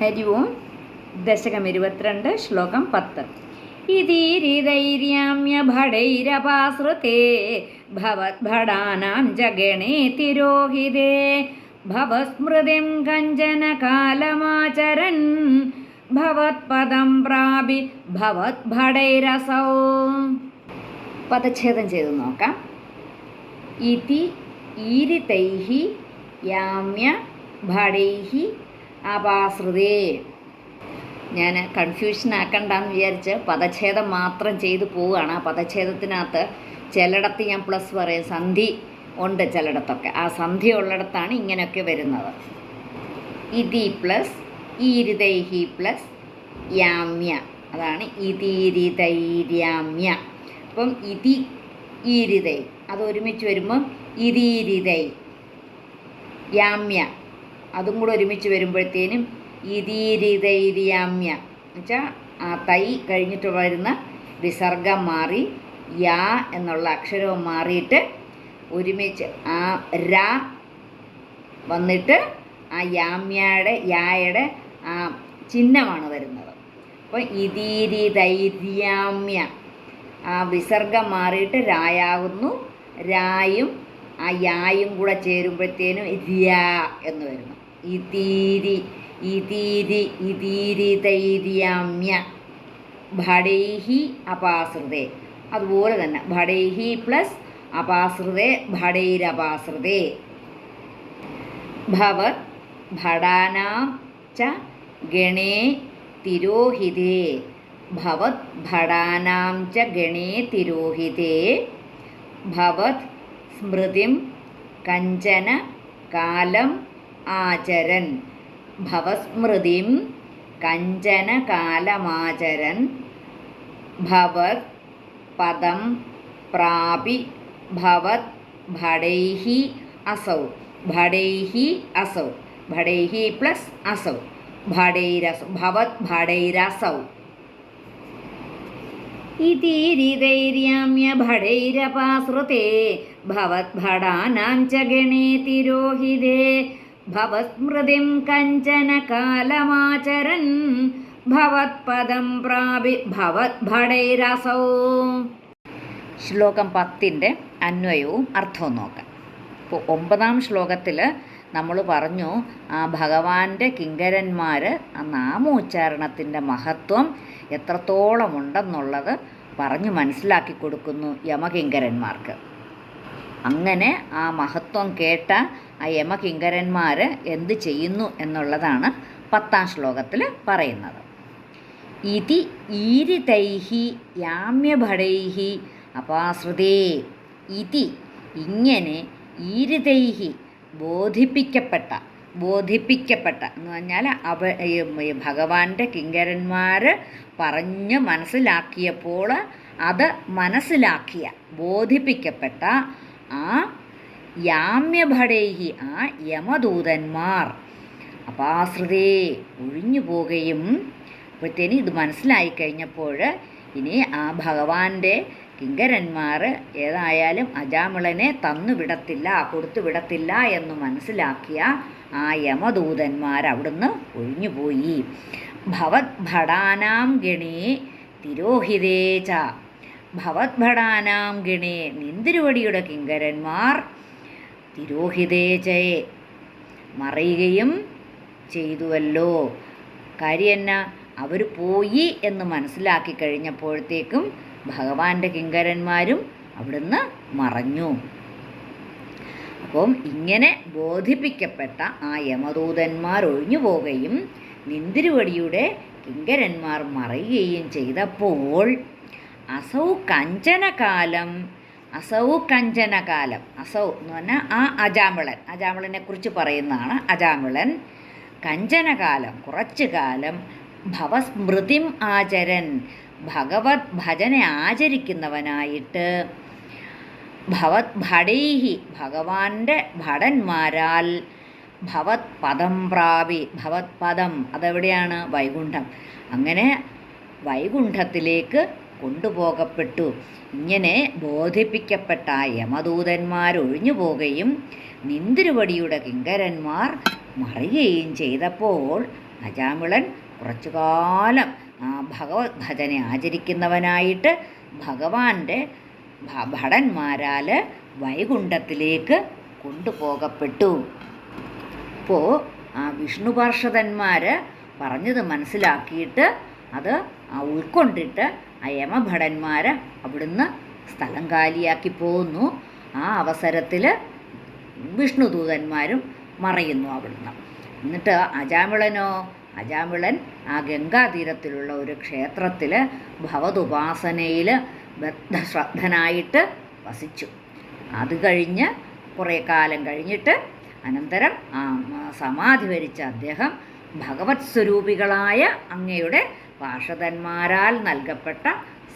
ഹരി ഓം ദശകം ഇരുപത്തിരണ്ട് ശ്ലോകം പത്ത്. ഇതീരിധൈര്യാമ്യ ഭടൈരപാസൃതേ ഭവദ്ഭടാനാം ജഗണേ തിരോഹിതേ ഭവസ്മൃതിം കഞ്ചന കാലമാചരൻ ഭവത്പദം പ്രാപി ഭവത്ഭടൈരസോ. പദച്ഛേദം ചെയ്ത് നോക്കാം. ഇതി ഈരിതൈഹി യാമ്യ ഭടൈഹി അപാസൃതേ ഞാൻ കൺഫ്യൂഷൻ ആക്കണ്ടെന്ന് വിചാരിച്ച് പദച്ഛേദം മാത്രം ചെയ്തു പോവുകയാണ്. ആ പദച്ഛേദത്തിനകത്ത് ചിലയിടത്ത് ഞാൻ പ്ലസ് പറയും. സന്ധി ഉണ്ട് ചിലയിടത്തൊക്കെ. ആ സന്ധി ഉള്ളിടത്താണ് ഇങ്ങനെയൊക്കെ വരുന്നത്. ഇതി പ്ലസ് ഈരിതൈഹി പ്ലസ് യാമ്യ. അതാണ് ഇതിരിതൈര്യാമ്യ. അപ്പം ഇതി ഈരിതൈ. അത് ഒരുമിച്ച് വരുമ്പം ഇതിരിതൈ. യാമ്യ. അതും കൂടെ ഒരുമിച്ച് വരുമ്പോഴത്തേനും ഇതിരിതൈരിയാമ്യ. എന്നുവെച്ചാൽ ആ തൈ കഴിഞ്ഞിട്ട് വരുന്ന വിസർഗം മാറി യാ എന്നുള്ള അക്ഷരവും മാറിയിട്ട് ഒരുമിച്ച് ആ ര വന്നിട്ട് ആ യാമ്യയുടെ യായുടെ ആ ചിഹ്നമാണ് വരുന്നത്. അപ്പോൾ ഇതീരിതൈര്യാമ്യ. ആ വിസർഗം മാറിയിട്ട് രായാകുന്നു. രായും ആ യായും കൂടെ ചേരുമ്പോഴത്തേനും ഇതിയാ എന്ന് വരുന്നു. ഇതീരി ഇതീരി ഇതീരിതൈര്യാമ്യ ഭടൈഹി അപാസൃതേ. അതുപോലെ തന്നെ ഭടൈഹി പ്ലസ് അപാസൃതേ ഭടൈരപാസൃതേ. ഭവത് ഭടാനാം ച ഗണേ തിരോഹിതേ. ഭവത് ഭടാനാം ച ഗണേ തിരോഹിതേ. ഭവത് സ്മൃതിം കഞ്ചന കാലം ആചരൻ. ഭവസ്മൃതിം കഞ്ചന കാലമാചരൻ. ഭവത് പദം പ്രാപി ഭവത് ഭടൈഹി അസൗ. ഭടൈഹി അസൗ. ഭടൈഹി പ്ലസ് അസൗ. ഭടൈരസൗ. ഭവത് ഭടൈരസൗ. ഇതീരിതൈര്യാമ്യ ഭടൈരപാസൃതേ ഭവദ്ഭടാനാം ച ഗണേ തിരോഹിതേ ഭവസ്മൃതിം കഞ്ചന കാലമാചരൻ ഭവത്പദം പ്രാപി ഭവദ്ഭടൈരസൗ ശ്ലോകം പത്തിന്റെ അന്വയവും അർത്ഥവും നോക്കാം. ഇപ്പോൾ ഒമ്പതാം ശ്ലോകത്തിൽ നമ്മൾ പറഞ്ഞു ആ ഭഗവാന്റെ കിങ്കരന്മാർ ആ നാമോച്ചാരണത്തിന്റെ മഹത്വം എത്രത്തോളം ഉണ്ടെന്നുള്ളത് പറഞ്ഞു മനസ്സിലാക്കി കൊടുക്കുന്നു യമകിങ്കരന്മാർക്ക്. അങ്ങനെ ആ മഹത്വം കേട്ട ആ യമകിങ്കരന്മാർ എന്ത് ചെയ്യുന്നു എന്നുള്ളതാണ് പത്താം ശ്ലോകത്തിൽ പറയുന്നത്. ഇതി ഈരിതൈഹി യാമ്യഭടൈഹി അപാശ്രുതേ. ഇതി ഇങ്ങനെ ഈരിതൈഹി ബോധിപ്പിക്കപ്പെട്ട ബോധിപ്പിക്കപ്പെട്ട എന്ന് പറഞ്ഞാൽ അവ ഭഗവാന്റെ കിങ്കരന്മാർ പറഞ്ഞ് മനസ്സിലാക്കിയപ്പോൾ അത് മനസ്സിലാക്കിയ ബോധിപ്പിക്കപ്പെട്ട ആ യാമ്യഭടേഹി ആ യമദൂതന്മാർ. അപാശ്രിതേ ഒഴിഞ്ഞു പോവുകയും അപ്പോഴത്തേന് ഇത് മനസ്സിലായി കഴിഞ്ഞപ്പോൾ ഇനി ആ ഭഗവാന്റെ കിങ്കരന്മാർ ഏതായാലും അജാമിളനെ തന്നു വിടത്തില്ല കൊടുത്തു വിടത്തില്ല എന്ന് മനസ്സിലാക്കിയ ആ യമദൂതന്മാർ അവിടുന്ന് ഒഴിഞ്ഞുപോയി. ഭവത് ഭടാനാം ഗണേ തിരോഹിതേച ച. ഭവത് ഭടാനാം ഗണേ നിന്തിരുവടിയുടെ കിങ്കരന്മാർ തിരോഹിതേചയെ മറയുകയും ചെയ്തുവല്ലോ. കാര്യം എന്നാ അവർ പോയി എന്ന് മനസ്സിലാക്കി കഴിഞ്ഞപ്പോഴത്തേക്കും ഭഗവാന്റെ കിങ്കരന്മാരും അവിടുന്ന് മറഞ്ഞു. അപ്പം ഇങ്ങനെ ബോധിപ്പിക്കപ്പെട്ട ആ യമദൂതന്മാർ ഒഴിഞ്ഞു പോവുകയും നിന്തിരുവടിയുടെ കിങ്കരന്മാർ മറയുകയും ചെയ്തപ്പോൾ അസൗ കഞ്ചനകാലം അസൗ കഞ്ചനകാലം അസൗ എന്ന് പറഞ്ഞാൽ ആ അജാമിളൻ അജാമിളനെ കുറിച്ച് പറയുന്നതാണ് അജാമിളൻ. കഞ്ചനകാലം കുറച്ചു കാലം ഭവസ്മൃതിം ആചരൻ ഭഗവത് ഭജന ആചരിക്കുന്നവനായിട്ട് ഭവത് ഭടൈഹി ഭഗവാന്റെ ഭടന്മാരാൽ ഭവത് പദം പ്രാപി ഭവത് പദം അതെവിടെയാണ്? വൈകുണ്ഠം. അങ്ങനെ വൈകുണ്ഠത്തിലേക്ക് കൊണ്ടുപോകപ്പെട്ടു. ഇങ്ങനെ ബോധിപ്പിക്കപ്പെട്ട യമദൂതന്മാരൊഴിഞ്ഞു പോകുകയും നിന്തിരുവടിയുടെ കിങ്കരന്മാർ മറിയുകയും ചെയ്തപ്പോൾ അജാമിളൻ കുറച്ചുകാലം ഭഗവത് ഭജനെ ആചരിക്കുന്നവനായിട്ട് ഭഗവാന്റെ ഭടന്മാരാൽ വൈകുണ്ഠത്തിലേക്ക് കൊണ്ടുപോകപ്പെട്ടു. അപ്പോൾ ആ വിഷ്ണു പാർഷദന്മാർ പറഞ്ഞത് മനസ്സിലാക്കിയിട്ട് അത് ഉൾക്കൊണ്ടിട്ട് ആ യമഭടന്മാർ അവിടുന്ന് സ്ഥലം കാലിയാക്കി പോകുന്നു ആ അവസരത്തിൽ വിഷ്ണുദൂതന്മാരും മറയുന്നു അവിടുന്ന്. എന്നിട്ട് അജാമിളനോ അജാമിളൻ ആ ഗംഗാതീരത്തിലുള്ള ഒരു ക്ഷേത്രത്തിൽ ഭവതുപാസനയിൽ ബദ്ധശ്രദ്ധനായിട്ട് വസിച്ചു. അത് കഴിഞ്ഞ് കുറേ കാലം കഴിഞ്ഞിട്ട് അനന്തരം ആ സമാധി വരിച്ച അദ്ദേഹം ഭഗവത് സ്വരൂപികളായ അങ്ങയുടെ പാർഷദന്മാരാൽ നൽകപ്പെട്ട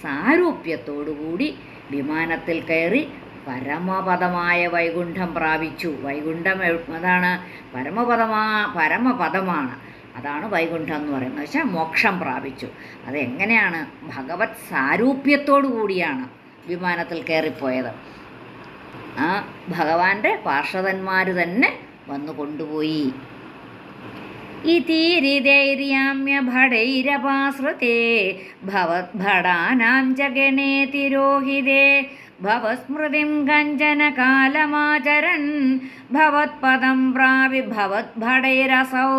സാരൂപ്യത്തോടുകൂടി വിമാനത്തിൽ കയറി പരമപദമായ വൈകുണ്ഠം പ്രാപിച്ചു. വൈകുണ്ഠം അതാണ് പരമപദമാ പരമപദമാണ്. അതാണ് വൈകുണ്ഠം എന്ന് പറയുന്നത്. പക്ഷേ മോക്ഷം പ്രാപിച്ചു. അതെങ്ങനെയാണ്? ഭഗവത് സാരൂപ്യത്തോടു കൂടിയാണ് വിമാനത്തിൽ കയറിപ്പോയത്. ആ ഭഗവാന്റെ പാർഷവന്മാർ തന്നെ വന്നു കൊണ്ടുപോയി. ഇതീരിതൈര്യാമ്യ ഭടൈരപാശ്രുതേ ഭവദ്ഭടാനാം ച ഗണേ തിരോഹിതേ ഭവസ്മൃതിം കഞ്ചന കാലമാചരൻ ഭവത്പദം പ്രാപി ഭവദ്ഭടൈരസൗ